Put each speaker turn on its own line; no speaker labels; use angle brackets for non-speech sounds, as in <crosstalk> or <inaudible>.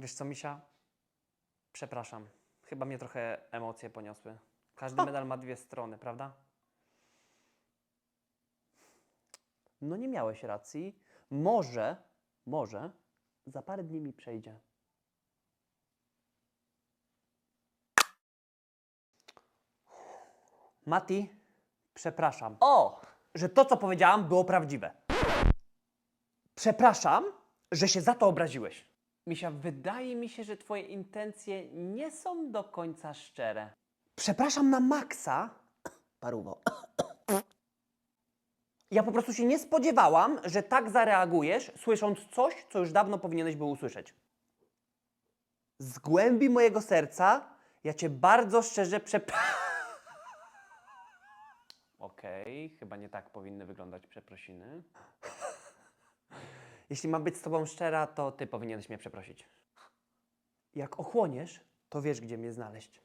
Wiesz co, Misia? Przepraszam. Chyba mnie trochę emocje poniosły. Każdy medal ma dwie strony, prawda? No nie miałeś racji. Może, może za parę dni mi przejdzie. Mati, przepraszam.
O!
że to, co powiedziałam, było prawdziwe. Przepraszam, że się za to obraziłeś. Misia, wydaje mi się, że twoje intencje nie są do końca szczere. Przepraszam na maksa. <coughs> Paruwo. <coughs> Ja po prostu się nie spodziewałam, że tak zareagujesz, słysząc coś, co już dawno powinieneś był usłyszeć. Z głębi mojego serca ja cię bardzo szczerze przepraszam. Okej, chyba nie tak powinny wyglądać przeprosiny. <coughs> Jeśli mam być z tobą szczera, to ty powinieneś mnie przeprosić. Jak ochłoniesz, to wiesz, gdzie mnie znaleźć.